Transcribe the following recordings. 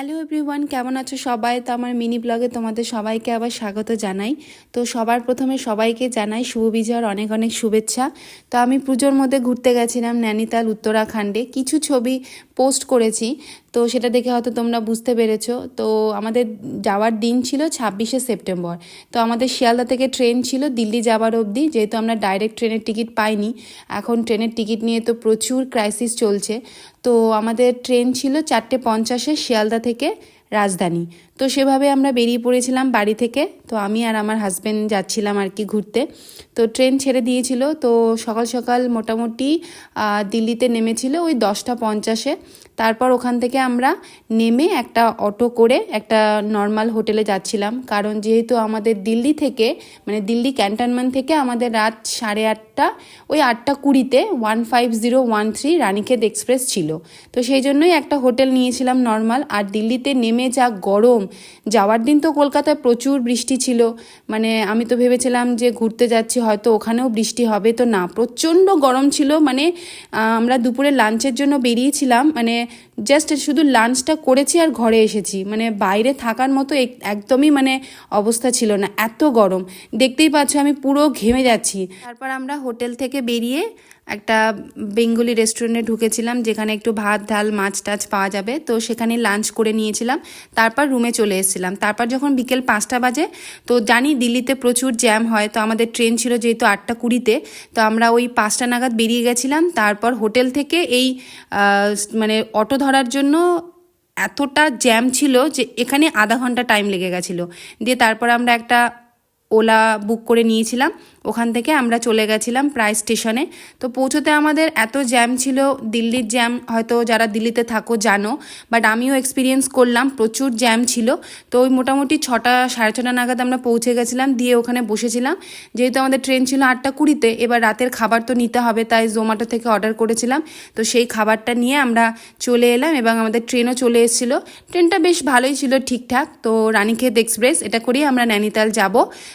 Hello everyone কেমন আছো সবাই? তো আমার মিনি ব্লগে তোমাদের সবাইকে আবার স্বাগত জানাই। তো সবার প্রথমে সবাইকে জানাই শুভ বিজয়ের অনেক অনেক শুভেচ্ছা। তো আমি পুজোর মধ্যে ঘুরতে গেছিলাম ন্যানিতাল উত্তরাখণ্ডে। কিছু ছবি পোস্ট করেছি। তো সেটা দেখে হয়তো তোমরা বুঝতে পেরেছ। তো আমাদের যাওয়ার দিন ছিল ছাব্বিশে সেপ্টেম্বর। তো আমাদের শিয়ালদা থেকে ট্রেন ছিল দিল্লি যাওয়ার অবধি। যেহেতু আমরা ডাইরেক্ট ট্রেনের টিকিট পাইনি, এখন ট্রেনের টিকিট নিয়ে তো প্রচুর ক্রাইসিস চলছে। তো আমাদের ট্রেন ছিল চারটে পঞ্চাশে শিয়ালদা থেকে রাজধানী। তো সেভাবে আমরা বেরিয়ে পড়েছিলাম বাড়ি থেকে। তো আমি আর আমার হাজব্যান্ড যাচ্ছিলাম আর কি ঘুরতে। তো ট্রেন ছেড়ে দিয়েছিল। তো সকাল সকাল মোটামুটি দিল্লিতে নেমেছিল ওই দশটা পঞ্চাশে। তারপর ওখান থেকে আমরা নেমে একটা অটো করে একটা নর্মাল হোটেলে যাচ্ছিলাম। কারণ যেহেতু আমাদের দিল্লি থেকে মানে দিল্লি ক্যান্টনমেন্ট থেকে আমাদের রাত সাড়ে আটটা, ওই আটটা কুড়িতে one five zero one three Ranikhet express ছিল। তো সেই জন্যই একটা হোটেল নিয়েছিলাম নর্মাল আর দিল্লিতে নেমে যা গরম, যাওয়ার দিন তো কলকাতায় প্রচুর বৃষ্টি ছিল। মানে আমি তো ভেবেছিলাম যে ঘুরতে যাচ্ছি, হয়তো ওখানেও বৃষ্টি হবে। তো না, প্রচণ্ড গরম ছিল। মানে আমরা দুপুরে লাঞ্চের জন্য বেরিয়েছিলাম। মানে জাস্ট শুধু লাঞ্চটা করেছি আর ঘরে এসেছি। মানে বাইরে থাকার মতো এক- একদমই মানে অবস্থা ছিল না। এত গরম। দেখতেই পাচ্ছ আমি পুরো ঘেমে যাচ্ছি। তারপর আমরা হোটেল থেকে বেরিয়ে একটা বেঙ্গলি রেস্টুরেন্টে ঢুকেছিলাম, যেখানে একটু ভাত, ডাল, মাছ টাছ পাওয়া যাবে। তো সেখানে লাঞ্চ করে নিয়েছিলাম। তারপর রুমে চলে এসেছিলাম। তারপর যখন বিকেল পাঁচটা বাজে, তো জানি দিল্লিতে প্রচুর জ্যাম হয়, তো আমাদের ট্রেন ছিল যেহেতু আটটা কুড়িতে, তো আমরা ওই পাঁচটা নাগাদ বেরিয়ে গেছিলাম। তারপর হোটেল থেকে এই মানে অটো ধরার জন্য এতটা জ্যাম ছিল যে এখানে আধা ঘণ্টা টাইম লেগে গেছিল। দিয়ে তারপর আমরা একটা ওলা বুক করে নিয়েছিলাম। ওখান থেকে আমরা চলে গেছিলাম প্রায় স্টেশনে। তো পৌঁছতে আমাদের এত জ্যাম ছিল, দিল্লির জ্যাম, হয়তো যারা দিল্লিতে থাকো জানো বাট আমিও এক্সপিরিয়েন্স করলাম, প্রচুর জ্যাম ছিল। তো ওই মোটামুটি ছটা, সাড়ে ছটা নাগাদ আমরা পৌঁছে গেছিলাম, দিয়ে ওখানে বসেছিলাম। যেহেতু আমাদের ট্রেন ছিল আটটা কুড়িতে, এবার রাতের খাবার তো নিতে হবে, তাই জোম্যাটো থেকে অর্ডার করেছিলাম। তো সেই খাবারটা নিয়ে আমরা চলে এলাম এবং আমাদের ট্রেনও চলে এসেছিল। ট্রেনটা বেশ ভালোই ছিল ঠিকঠাক। তো রানীক্ষেত এক্সপ্রেস, এটা করেই আমরা নৈনিতাল যাব।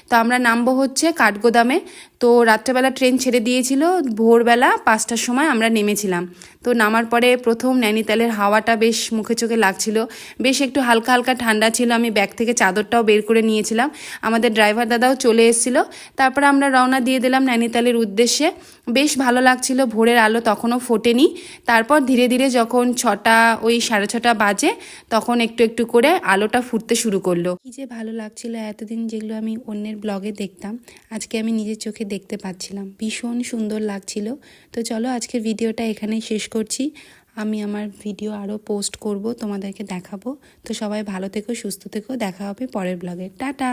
তো আমরা নামবো হচ্ছে কাঠগোদামে। তো রাত্রেবেলা ট্রেন ছেড়ে দিয়েছিল, ভোরবেলা পাঁচটার সময় আমরা নেমেছিলাম। তো নামার পরে প্রথম নৈনিতালের হাওয়াটা বেশ মুখে চোখে লাগছিল। বেশ একটু হালকা হালকা ঠান্ডা ছিল, আমি ব্যাগ থেকে চাদরটাও বের করে নিয়েছিলাম। আমাদের ড্রাইভার দাদাও চলে এসেছিল। তারপর আমরা রওনা দিয়ে দিলাম নৈনিতালের উদ্দেশ্যে। বেশ ভালো লাগছিল, ভোরের আলো তখনও ফোটেনি। তারপর ধীরে ধীরে যখন ছটা, ওই সাড়ে ছটা বাজে, তখন একটু একটু করে আলোটা ফুটতে শুরু করল। কি যে ভালো লাগছিল এতদিন যেগুলো আমি অন্যের ব্লগে দেখতাম, আজকে আমি নিজের চোখে দেখতে পাচ্ছিলাম। ভীষণ সুন্দর লাগছিল। তো চলো আজকের ভিডিওটা এখানেই শেষ করছি। আমি আমার ভিডিও আরও পোস্ট করব, তোমাদেরকে দেখাবো। তো সবাই ভালো থেকো, সুস্থ থেকো। দেখা হবে পরের ব্লগে। টাটা!